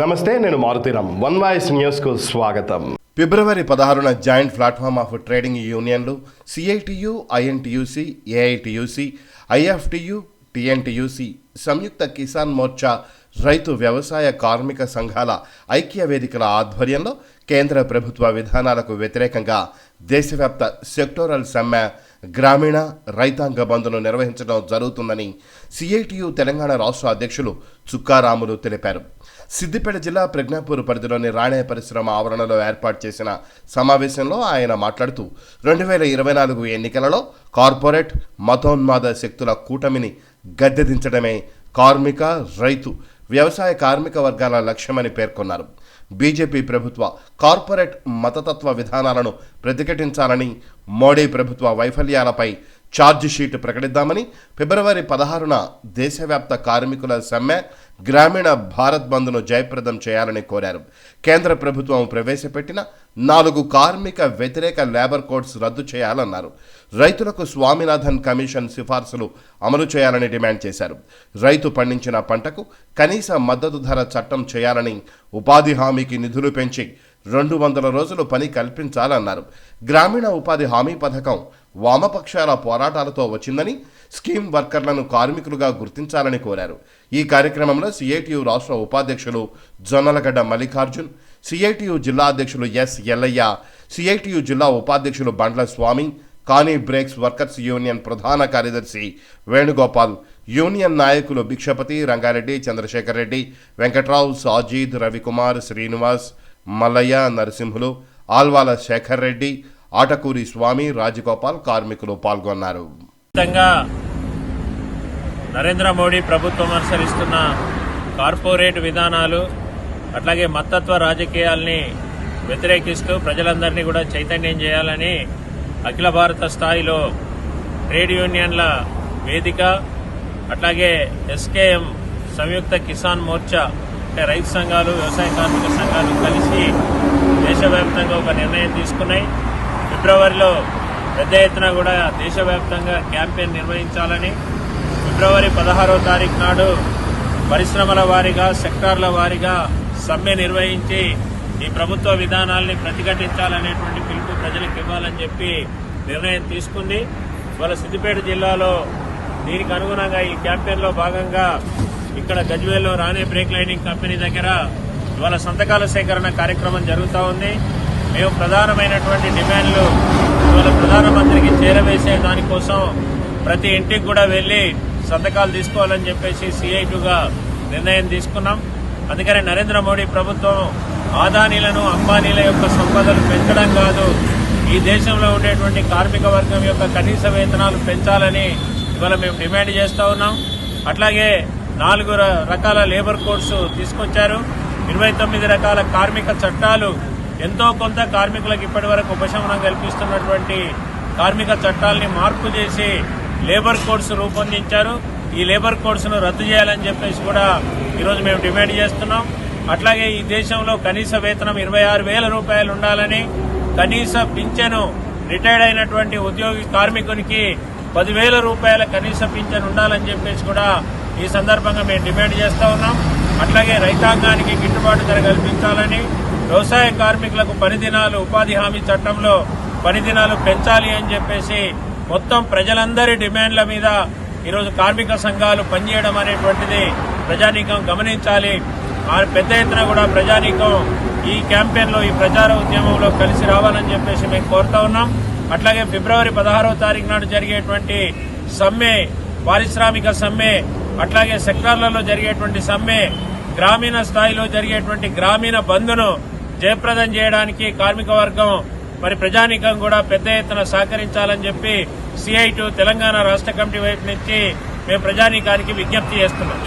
నమస్తే నేను Maruthi Ram one voice న్యూస్కు స్వాగతం. ఫిబ్రవరి పదహారున జాయింట్ ప్లాట్ఫామ్ ఆఫ్ ట్రేడింగ్ యూనియన్లు CITU INTUC AITUC IFTU TNTUC Samyukta Kisan Morcha రైతు వ్యవసాయ కార్మిక సంఘాల ఐక్య వేదికల ఆధ్వర్యంలో కేంద్ర ప్రభుత్వ విధానాలకు వ్యతిరేకంగా దేశవ్యాప్త సెక్టోరల్ సమ్మె గ్రామీణ రైతాంగ బంధును నిర్వహించడం జరుగుతుందని సిఐటియు తెలంగాణ రాష్ట్ర అధ్యక్షులు చుక్కారాములు తెలిపారు. సిద్దిపేట జిల్లా ప్రజ్ఞాపూర్ పరిధిలోని రాణే పరిశ్రమ ఆవరణలో ఏర్పాటు చేసిన సమావేశంలో ఆయన మాట్లాడుతూ రెండు వేల ఇరవై నాలుగు ఎన్నికలలో కార్పొరేట్ మతోన్మాద శక్తుల కూటమిని గద్దెదించడమే కార్మిక రైతు వ్యవసాయ కార్మిక వర్గాల లక్ష్యమని పేర్కొన్నారు. బీజేపీ ప్రభుత్వ కార్పొరేట్ మతతత్వ విధానాలను ప్రతిఘటించాలని మోడీ ప్రభుత్వ వైఫల్యాలపై షీట్ ప్రకటిద్దామని ఫిబ్రవరి పదహారున దేశవ్యాప్త కార్మికుల సమ్మె గ్రామీణ భారత్ బంద్ను జయప్రదం చేయాలని కోరారు. కేంద్ర ప్రభుత్వం ప్రవేశపెట్టిన నాలుగు కార్మిక వ్యతిరేక లేబర్ కోడ్స్ రద్దు చేయాలన్నారు. రైతులకు స్వామినాథన్ కమిషన్ సిఫార్సులు అమలు చేయాలని డిమాండ్ చేశారు. రైతు పండించిన పంటకు కనీస మద్దతు ధర చట్టం చేయాలని ఉపాధి హామీకి నిధులు పెంచి రెండు వందల రోజులు పని కల్పించాలన్నారు. గ్రామీణ ఉపాధి హామీ పథకం వామపక్షాల పోరాటాలతో వచ్చిందని స్కీమ్ వర్కర్లను కార్మికులుగా గుర్తించాలని కోరారు. ఈ కార్యక్రమంలో సిఐటియు రాష్ట్ర ఉపాధ్యక్షులు జొన్నలగడ్డ మల్లికార్జున్ సిఐటియు జిల్లా అధ్యక్షులు ఎస్ ఎల్లయ్య సిఐటియు జిల్లా ఉపాధ్యక్షులు బండ్ల స్వామి కానీ బ్రేక్స్ వర్కర్స్ యూనియన్ ప్రధాన కార్యదర్శి వేణుగోపాల్ యూనియన్ నాయకులు భిక్షపతి రంగారెడ్డి చంద్రశేఖర్ రెడ్డి వెంకట్రావు సాజీద్ రవికుమార్ శ్రీనివాస్ మల్లయ్య నరసింహులు ఆల్వాల శేఖర్ రెడ్డి ఆటకూరి స్వామి రాజగోపాల్ కార్మికులు పాల్గొన్నారు. నరేంద్ర మోడీ ప్రభుత్వం అనుసరిస్తున్న కార్పొరేట్ విధానాలు అట్లాగే మత్తత్వ రాజకీయాల్ని వ్యతిరేకిస్తూ ప్రజలందరినీ కూడా చైతన్యం చేయాలని అఖిల భారత స్థాయిలో ట్రేడ్ యూనియన్ల వేదిక అట్లాగే ఎస్కేఎం సంయుక్త కిసాన్ మోర్చా అంటే రైతు సంఘాలు వ్యవసాయ కార్మిక సంఘాలు కలిసి దేశవ్యాప్తంగా ఒక నిర్ణయం తీసుకున్నాయి. ఫిబ్రవరిలో పెద్ద ఎత్తున కూడా దేశవ్యాప్తంగా క్యాంపెయిన్ నిర్వహించాలని ఫిబ్రవరి పదహారో తారీఖు నాడు పరిశ్రమల వారీగా సెక్టార్ల వారీగా సమ్మె నిర్వహించి ఈ ప్రభుత్వ విధానాల్ని ప్రతిఘటించాలనేటువంటి పిలుపు ప్రజలకు ఇవ్వాలని చెప్పి నిర్ణయం తీసుకుంది. ఇవాళ సిద్దిపేట జిల్లాలో దీనికి అనుగుణంగా ఈ క్యాంపెయిన్లో భాగంగా ఇక్కడ గజ్వేల్లో రానే బ్రేక్ లైనింగ్ కంపెనీ దగ్గర ఇవాళ సంతకాల సేకరణ కార్యక్రమం జరుగుతూ ఉంది. మేము ప్రధానమైనటువంటి డిమాండ్లు ఇవాళ ప్రధానమంత్రికి చేరవేసే దానికోసం ప్రతి ఇంటికి కూడా వెళ్ళి సంతకాలు తీసుకోవాలని చెప్పేసి సిఐటుగా నిర్ణయం తీసుకున్నాం. అందుకని నరేంద్ర మోడీ ప్రభుత్వం ఆదానీలను అంబానీల యొక్క సంపదలు పెంచడం కాదు ఈ దేశంలో ఉండేటువంటి కార్మిక వర్గం యొక్క కనీస వేతనాలు పెంచాలని ఇవాళ మేము డిమాండ్ చేస్తూ ఉన్నాం. అట్లాగే నాలుగు రకాల లేబర్ కోడ్స్ తీసుకొచ్చారు. ఇరవై తొమ్మిది రకాల కార్మిక చట్టాలు ఎంతో కొంత కార్మికులకు ఇప్పటి వరకు ఉపశమనం కల్పిస్తున్నటువంటి కార్మిక చట్టాలని మార్పు చేసి లేబర్ కోడ్స్ రూపొందించారు. ఈ లేబర్ కోడ్స్ను రద్దు చేయాలని చెప్పేసి కూడా ఈరోజు మేము డిమాండ్ చేస్తున్నాం. అట్లాగే ఈ దేశంలో కనీస వేతనం ఇరవై ఆరు వేల రూపాయలు ఉండాలని కనీస పింఛను రిటైర్డ్ అయినటువంటి ఉద్యోగి కార్మికునికి పదివేల రూపాయల కనీస పింఛను ఉండాలని చెప్పేసి కూడా ఈ సందర్భంగా మేము డిమాండ్ చేస్తూ ఉన్నాం. అట్లాగే రైతాంగానికి గిట్టుబాటు ధర కల్పించాలని వ్యవసాయ కార్మికులకు పనిదినాలు ఉపాధి హామీ చట్టంలో పనిదినాలు పెంచాలి అని చెప్పేసి మొత్తం ప్రజలందరి డిమాండ్ల మీద ఈరోజు కార్మిక సంఘాలు పనిచేయడం అనేటువంటిది ప్రజానీకం గమనించాలి. ఆ పెద్ద ఎత్తున కూడా ప్రజానీకం ఈ క్యాంపెయిన్లో ఈ ప్రచార ఉద్యమంలో కలిసి రావాలని చెప్పేసి మేము కోరుతా ఉన్నాం. అట్లాగే ఫిబ్రవరి పదహారవ తారీఖు నాడు జరిగేటువంటి సమ్మె పారిశ్రామిక సమ్మె అట్లాగే సెక్టార్లలో జరిగేటువంటి సమ్మె గ్రామీణ స్థాయిలో జరిగేటువంటి గ్రామీణ బంద్ను జయప్రదం చేయడానికి కార్మిక వర్గం మరి ప్రజానీకం కూడా పెద్ద ఎత్తున సహకరించాలని చెప్పి సిఐటు తెలంగాణ రాష్ట్ర కమిటీ వైపు నుంచి మేము ప్రజానీకానికి విజ్ఞప్తి చేస్తున్నాం.